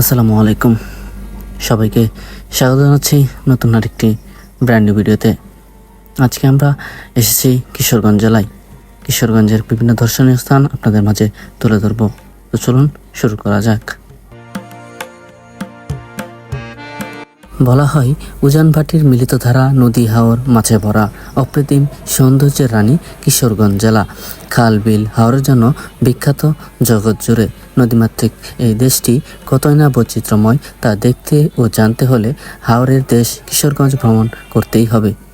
আসসালামু আলাইকুম। সবাইকে স্বাগত জানাচ্ছি নতুন আরেকটি ব্র্যান্ড ভিডিওতে আজকে আমরা এসেছি কিশোরগঞ্জ জেলায়। কিশোরগঞ্জের বিভিন্ন দর্শনীয় স্থান আপনাদের মাঝে তুলে ধরব। তো চলুন শুরু করা যাক। বলা হয় উজান ভাটির মিলিত ধারা নদী হাওর মাছে ভরা, অপ্রতিম সৌন্দর্যের রানী কিশোরগঞ্জ জেলা। খাল, বিল, হাওরের জন্য বিখ্যাত জগৎ জুড়ে নদীমাতৃক এই দেশটি কতই না বৈচিত্র্যময় তা দেখতে ও জানতে হলে হাওরের দেশ কিশোরগঞ্জ ভ্রমণ করতেই হবে।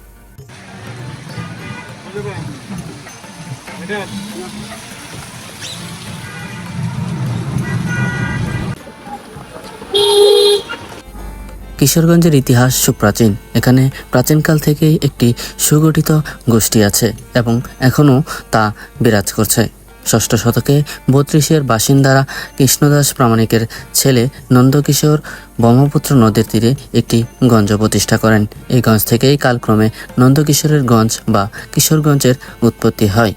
কিশোরগঞ্জের ইতিহাস সুপ্রাচীন। এখানে প্রাচীনকাল থেকেই একটি সুগঠিত গোষ্ঠী আছে এবং এখনও তা বিরাজ করছে। ষষ্ঠ শতকে বত্রিশের বাসিন্দারা কৃষ্ণদাস প্রামাণিকের ছেলে নন্দকিশোর ব্রহ্মপুত্র নদীর তীরে একটি গঞ্জ প্রতিষ্ঠা করেন। এই গঞ্জ থেকেই কালক্রমে নন্দকিশোরের গঞ্জ বা কিশোরগঞ্জের উৎপত্তি হয়।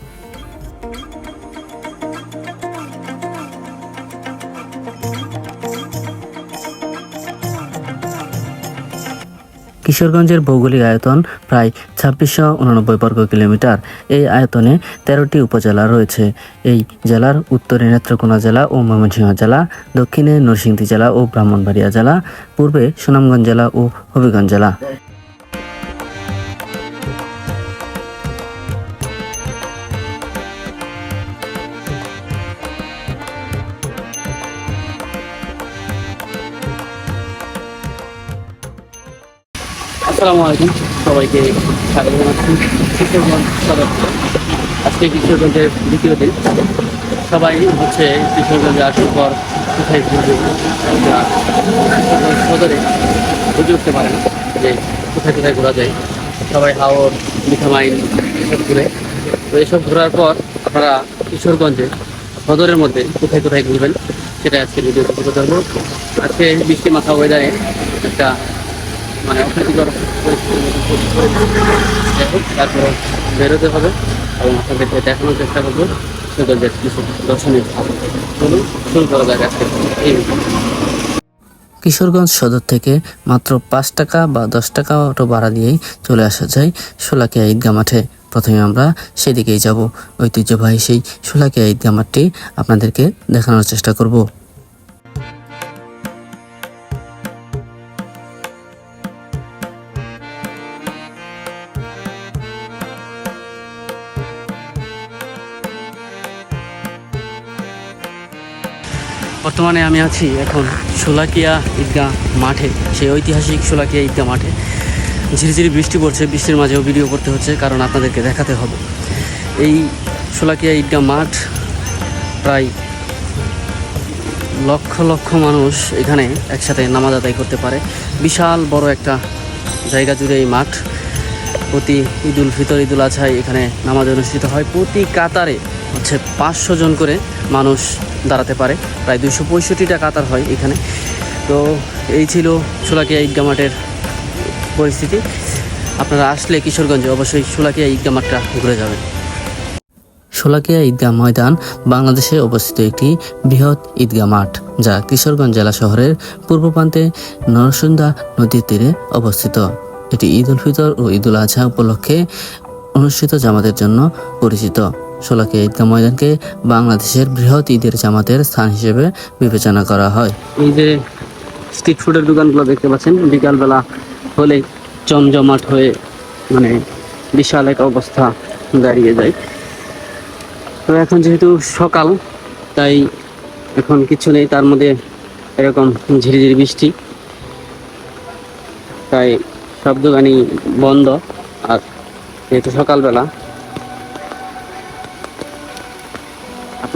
কিশোরগঞ্জের ভৌগোলিক আয়তন প্রায় ছাব্বিশশো উননব্বই বর্গ কিলোমিটার। এই আয়তনে তেরোটি উপজেলা রয়েছে। এই জেলার উত্তরে নেত্রকোনা জেলা ও ময়মনসিংহ জেলা, দক্ষিণে নরসিংদী জেলা ও ব্রাহ্মণবাড়িয়া জেলা, পূর্বে সুনামগঞ্জ জেলা ও হবিগঞ্জ জেলা। আসসালামু আলাইকুম। সবাইকে স্বাগত জানাচ্ছি। আজকে কিশোরগঞ্জের দ্বিতীয় দিন। সবাই হচ্ছে কিশোরগঞ্জে আসার পর কোথায় ঘুরবে? কিশোরগঞ্জ সদরে বুঝে উঠতে পারে না যে কোথায় কোথায় ঘোরা যায়। সবাই হাওর মিঠামাইন এসব ঘুরে। তো এসব ঘোরার পর আপনারা কিশোরগঞ্জে সদরের মধ্যে কোথায় কোথায় ঘুরবেন সেটা আজকে ভিডিও ধরবো আজকে বৃষ্টি মাথা ওয়েদারে একটা মানে তারপর বেরোতে হবে এবং আপনাদেরকে দেখানোর চেষ্টা করব সৌন্দর্যের কিছু দর্শনীয় চলুন, শুরু করা যাক আজকে। এই কিশোরগঞ্জ সদর থেকে মাত্র পাঁচ টাকা বা দশ টাকা অটো ভাড়া দিয়েই চলে আসা যায় শোলাকিয়া ঈদগা মাঠে। প্রথমে আমরা সেদিকেই যাব। ঐতিহ্যবাহী সেই শোলাকিয়া ঈদগা মাঠটি আপনাদেরকে দেখানোর চেষ্টা করব। বর্তমানে আমি আছি এখন শোলাকিয়া ঈদগাহ মাঠে, সেই ঐতিহাসিক শোলাকিয়া ঈদগাহ মাঠে। ঝিরিঝিরি বৃষ্টি পড়ছে, বৃষ্টির মাঝেও ভিডিও করতে হচ্ছে, কারণ আপনাদেরকে দেখাতে হবে। এই শোলাকিয়া ঈদগাহ মাঠ প্রায় লক্ষ লক্ষ মানুষ এখানে একসাথে নামাজ আদায় করতে পারে। বিশাল বড় একটা জায়গা জুড়ে এই মাঠ। প্রতি ঈদুল ফিতর, ঈদুল আজহায় এখানে নামাজ অনুষ্ঠিত হয়। প্রতি কাতারে হচ্ছে পাঁচশো জন করে মানুষ দাঁড়াতে পারে। প্রায় দুশো পঁয়ষট্টিটা কাতার হয় এখানে। তো এই ছিল সোলাকিয়া ঈদগা মাঠের পরিস্থিতি। আপনারা আসলে কিশোরগঞ্জে অবশ্যই সোলাকিয়া ঈদগা মাঠটা ঘুরে যাবেন। শোলাকিয়া ঈদগাহ ময়দান বাংলাদেশে অবস্থিত একটি বৃহৎ ঈদগাহ মাঠ, যা কিশোরগঞ্জ জেলা শহরের পূর্ব প্রান্তে নরসুন্দা নদীর তীরে অবস্থিত। এটি ঈদ উল ফিতর ও ঈদ উল আজহা উপলক্ষে অনুষ্ঠিত জামাতের জন্য পরিচিত। শোলাকিয়া ঈদগাহ ময়দানকে বাংলাদেশের বৃহৎ ঈদের জামাতের স্থান হিসেবে বিবেচনা করা হয়। এই যে স্ট্রিট ফুডের দোকানগুলো দেখতে পাচ্ছেন, বিকালবেলা হলে জমজমাট হয়ে মানে বিশাল এক অবস্থা দাঁড়িয়ে যায়। তো এখন যেহেতু সকাল, তাই এখন কিছু নেই, তার মধ্যে এরকম ঝিরিঝিরি বৃষ্টি। তাই সব দোকানই বন্ধ। আর যেহেতু সকালবেলা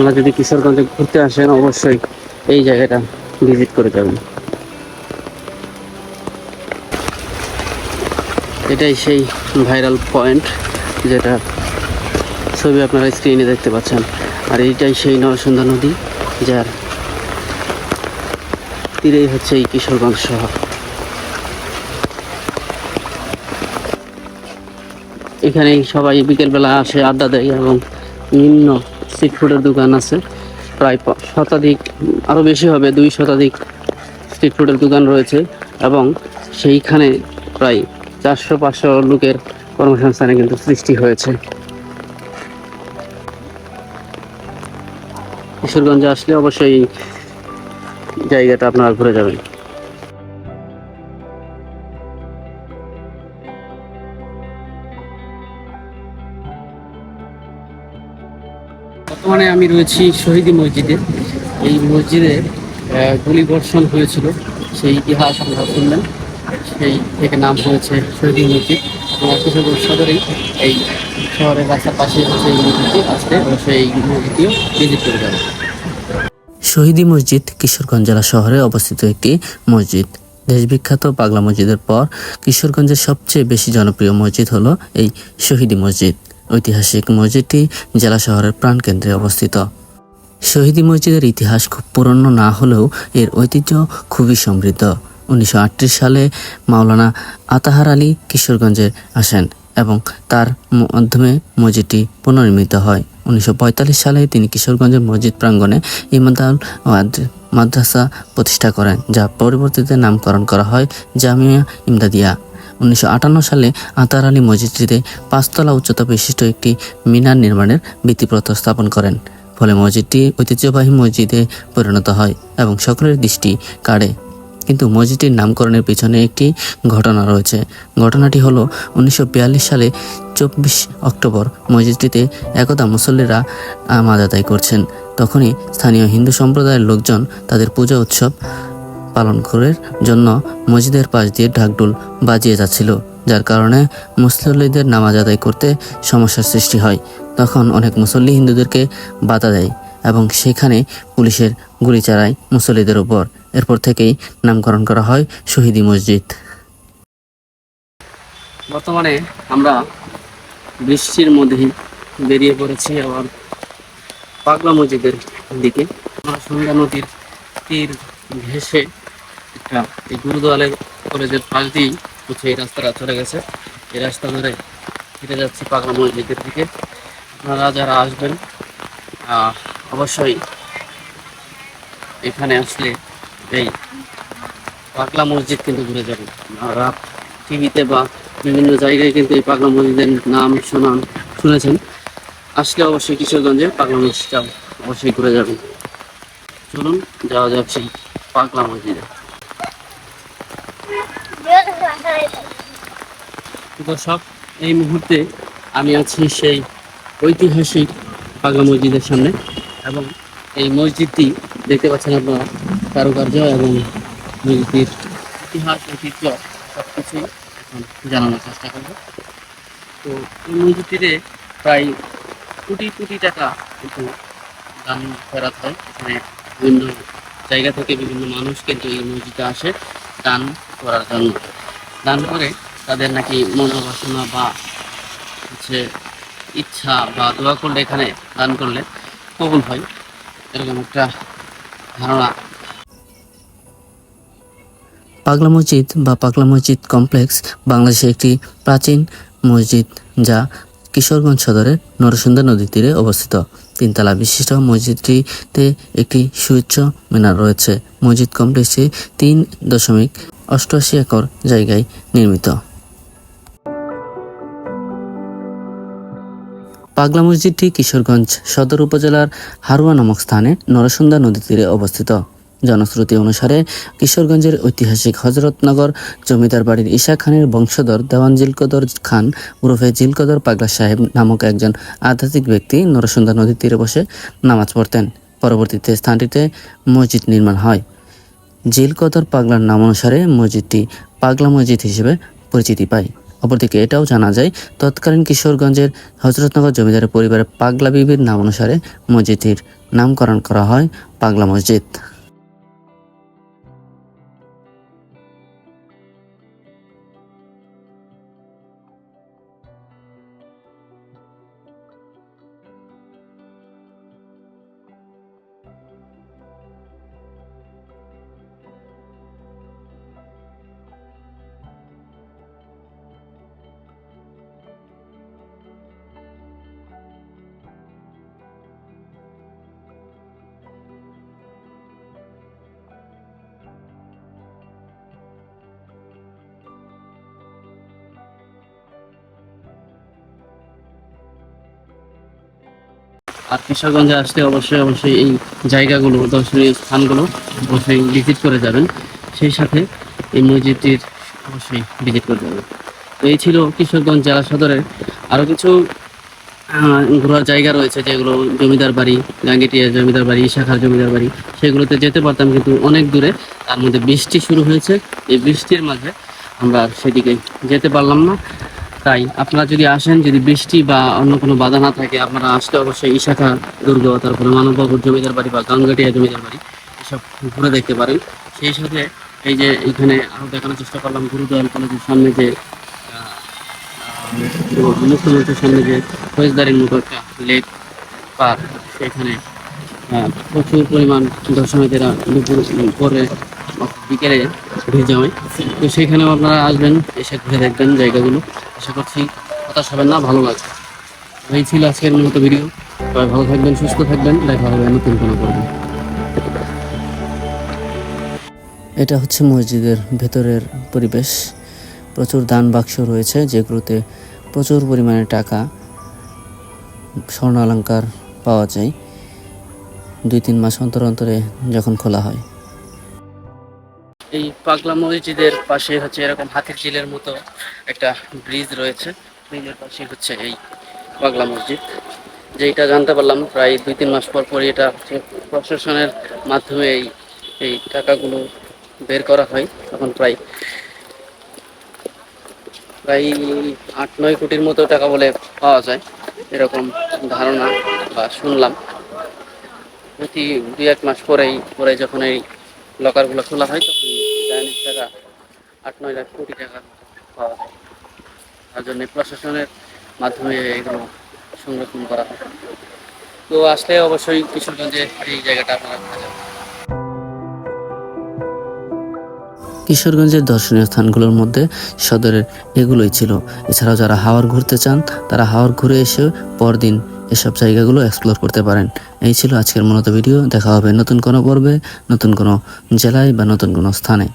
আপনারা যদি কিশোরগঞ্জে ঘুরতে আসেন, অবশ্যই এই জায়গাটা ভিজিট করে যাবেন। এটাই সেই ভাইরাল পয়েন্ট, যেটা ছবি আপনারা স্ক্রিনে দেখতে পাচ্ছেন। আর এইটাই সেই নরসুন্দর নদী, যার তীরেই হচ্ছে এই কিশোরগঞ্জ শহর। এখানে সবাই বিকেলবেলা আসে আড্ডা দেয় এবং বিভিন্ন স্ট্রিট ফুডের দোকান আছে। প্রায় শতাধিক আরও বেশি হবে, দুই শতাধিক স্ট্রিট ফুডের দোকান রয়েছে এবং সেইখানে প্রায় চারশো, পাঁচশো লোকের কর্মসংস্থানে কিন্তু সৃষ্টি হয়েছে। কিশোরগঞ্জে আসলে অবশ্যই জায়গাটা আপনারা ঘুরে যাবেন। বর্তমানে আমি রয়েছি শহীদি মসজিদে। এই মসজিদে আহ, গুলিবর্ষণ হয়েছিল। সেই ইতিহাস আপনারা শুনলেন সেই থেকে নাম হয়েছে শহীদি মসজিদ। এবং সদরেই এই শহরের রাস্তার পাশে মসজিদটি। এই মসজিদটিও ভিজিট করে যাবেন শহীদি মসজিদ কিশোরগঞ্জ জেলা শহরে অবস্থিত একটি মসজিদ। দেশবিখ্যাত পাগলা মসজিদের পর কিশোরগঞ্জের সবচেয়ে বেশি জনপ্রিয় মসজিদ হলো এই শহীদি মসজিদ। ঐতিহাসিক মসজিদটি জেলা শহরের প্রাণকেন্দ্রে অবস্থিত। শহীদি মসজিদের ইতিহাস খুব পুরনো না হলেও এর ঐতিহ্য খুবই সমৃদ্ধ। উনিশশো আটত্রিশ সালে মাওলানা আতাহার আলী কিশোরগঞ্জে আসেন এবং তার মাধ্যমে মসজিদটি পুনর্নির্মিত হয়। উনিশশো পঁয়তাল্লিশ সালে তিনি কিশোরগঞ্জের মসজিদ প্রাঙ্গণে ইমাদাল মাদ্রাসা প্রতিষ্ঠা করেন, যা পরবর্তীতে নামকরণ করা হয় জামিয়া ইমদাদিয়া। উনিশশো আটান্ন সালে আতার আলী মসজিদটিতে পাঁচতলা উচ্চতা বিশিষ্ট একটি মিনার নির্মাণের ভিত্তিপ্রস্তর স্থাপন করেন। ফলে মসজিদটি ঐতিহ্যবাহী মসজিদে পরিণত হয় এবং সকলের দৃষ্টি কাড়ে। কিন্তু মসজিদটির নামকরণের পিছনে একটি ঘটনা রয়েছে। ঘটনাটি হলো উনিশশো বিয়াল্লিশ সালে চব্বিশ অক্টোবর মসজিদটিতে একদা মুসল্লিরা আমাদ আদায় করছেন। তখনই স্থানীয় হিন্দু সম্প্রদায়ের লোকজন তাদের পূজা উৎসব পালন করার জন্য মসজিদের পাশ দিয়ে ঢাকঢোল বাজিয়ে যাচ্ছিল, যার কারণে মুসল্লিদের নামাজ আদায় করতে সমস্যার সৃষ্টি হয়। তখন অনেক মুসল্লি হিন্দুদেরকে বাধা দেয় এবং সেখানে পুলিশের গুলি চালায় মুসল্লিদের উপর। এরপর থেকেই নামকরণ করা হয় শহীদি মসজিদ। বর্তমানে আমরা বৃষ্টির মধ্যে বেরিয়ে পড়েছি আবার পাগলা মসজিদের দিকে। আমরা সন্ধ্যা নদীর তীর ঘেসে একটা এই গুরুদোয়ালের কলেজের পাশ দিয়েই হচ্ছে এই রাস্তাটা চলে গেছে। এই রাস্তা ধরে হেঁটে যাচ্ছি পাগলা মসজিদের দিকে। আপনারা যারা আসবেন অবশ্যই এখানে আসলে এই পাগলা মসজিদ কিন্তু ঘুরে যাবেন। আপনারা টিভিতে বা বিভিন্ন জায়গায় কিন্তু এই পাগলা মসজিদের নাম শোনান শুনেছেন। আসলে অবশ্যই কিশোরগঞ্জে পাগলা মসজিদটা অবশ্যই ঘুরে যাবেন। চলুন, যাওয়া সেই পাগলা মসজিদে। দর্শক, এই মুহূর্তে আমি আছি সেই ঐতিহাসিক পাগলা মসজিদের সামনে এবং এই মসজিদটি দেখতে পাচ্ছেন আপনারা, কারুকার্য এবং মসজিদটির ইতিহাস, ঐতিহ্য সব কিছুই এখন জানানোর চেষ্টা করব। তো এই মসজিদটিতে প্রায় কোটি কোটি টাকা কিন্তু দান ফেরত হয়। এখানে বিভিন্ন জায়গা থেকে বিভিন্ন মানুষ কিন্তু এই মসজিদে আসে দান করার জন্য। দান করে তাদের নাকি মনোবাসনা বা হচ্ছে ইচ্ছা বা দোয়া করলে এখানে দান করলে কবুল হয়। এরকম একটা ধারণা। পাগলা মসজিদ বা পাগলা মসজিদ কমপ্লেক্স বাংলাদেশের একটি প্রাচীন মসজিদ যা কিশোরগঞ্জ সদরের নরসুন্দর নদীর তীরে অবস্থিত। তিনতলা বিশিষ্ট মসজিদটিতে একটি সুউচ্চ মিনার রয়েছে। মসজিদ কমপ্লেক্সটি তিন দশমিক অষ্টআশি একর জায়গায় নির্মিত। পাগলা মসজিদটি কিশোরগঞ্জ সদর উপজেলার হারুয়া নামক স্থানে নরসুন্দা নদী তীরে অবস্থিত। জনশ্রুতি অনুসারে কিশোরগঞ্জের ঐতিহাসিক হজরতনগর জমিদার বাড়ির ঈশা খানের বংশধর দেওয়ান জিলকদর খান, ওরফে জিলকদর পাগলা সাহেব নামক একজন আধ্যাত্মিক ব্যক্তি নরসুন্দা নদীর তীরে বসে নামাজ পড়তেন। পরবর্তীতে স্থানটিতে মসজিদ নির্মাণ হয়। জিলকদর পাগলার নাম অনুসারে মসজিদটি পাগলা মসজিদ হিসেবে পরিচিতি পায়। অপরদিকে এটাও জানা যায়, তৎকালীন কিশোরগঞ্জের হজরতনগর জমিদারের পরিবারের পাগলা বিবির নাম অনুসারে মসজিদটির নামকরণ করা হয় পাগলা মসজিদ। আর কিশোরগঞ্জে আসতে অবশ্যই অবশ্যই এই জায়গাগুলো, দর্শনীয় স্থানগুলো অবশ্যই ভিজিট করে যাবেন। সেই সাথে এই মসজিদটির অবশ্যই ভিজিট করে যাবেন। তো এই ছিল কিশোরগঞ্জ জেলা সদরের আরও কিছু ঘোরার জায়গা রয়েছে যেগুলো জমিদার বাড়ি, গাঙ্গেটিয়া জমিদার বাড়ি শাখার জমিদার বাড়ি, সেগুলোতে যেতে পারতাম কিন্তু অনেক দূরে। তার মধ্যে বৃষ্টি শুরু হয়েছে। এই বৃষ্টির মাঝে আমরা সেদিকে যেতে পারলাম না। তাই আপনারা যদি আসেন, যদি বৃষ্টি বা অন্য কোনো বাধা না থাকে, আপনারা আসলে অবশ্যই ইশাখা দুর্গ তারপরে মানববাবুর জমিদার বাড়ি বা গাঙ্গাটিয়া জমিদার বাড়ি এসব ঘুরে দেখতে পারেন। সেই সাথে এই যে এখানে আরও দেখানোর চেষ্টা করলাম, গুরুদয়াল কলেজের সামনে যে মুখ্যমন্ত্রীর সামনে যে ফৌজদারির মতো একটা লেক পার্ক, সেখানে প্রচুর পরিমাণ দর্শনার্থীরা দুপুর পরে বিকেলে ভিড় জমে তো সেখানেও আপনারা আসবেন, এসে ঘুরে দেখবেন জায়গাগুলো। আশা করছি হতাশ হবেন না, ভালো লাগবে। এই ছিল আজকের মতো ভিডিও। সবাই ভালো থাকবেন, সুস্থ থাকবেন। দেখা হবে নতুন কোনো করবেন এটা হচ্ছে মসজিদের ভেতরের পরিবেশ। প্রচুর দান বাক্স রয়েছে যেগুলোতে প্রচুর পরিমাণে টাকা স্বর্ণ অলঙ্কার পাওয়া যায়। দুই তিন মাস অন্তর অন্তরে যখন খোলা হয়। এই পাগলা মসজিদের পাশে হচ্ছে এরকম হাতির ঝিলের মতো একটা ব্রিজ রয়েছে। ব্রিজের পাশে হচ্ছে এই পাগলা মসজিদ। যেটা জানতে পারলাম, প্রায় দুই তিন মাস পর পর এটা হচ্ছে প্রশাসনের মাধ্যমে এই এই টাকাগুলো বের করা হয়। তখন প্রায় প্রায় আট নয় কোটির মতো টাকা বলে পাওয়া যায়। এরকম ধারণা বা শুনলাম। প্রতি দুই এক মাস পরেই পরে যখন এই লকারগুলো খোলা হয়, তখন টাকা আট, নয় লাখ কোটি টাকা পাওয়া যায়। তার জন্য প্রশাসনের মাধ্যমে এগুলো সংরক্ষণ করা হয়। তো আসলে অবশ্যই কিশোরগঞ্জে এই জায়গাটা আপনারা যাবেন। কিশোরগঞ্জের দর্শনীয় স্থানগুলোর মধ্যে সদরের এগুলোই ছিল। এছাড়াও যারা হাওয়ার ঘুরতে চান, তারা হাওয়ার ঘুরে এসে পরদিন এসব জায়গাগুলো এক্সপ্লোর করতে পারেন। এই ছিল আজকের মূলত ভিডিও দেখা হবে নতুন কোনো পর্বে, নতুন কোনো জেলায় বা নতুন কোনো স্থানে।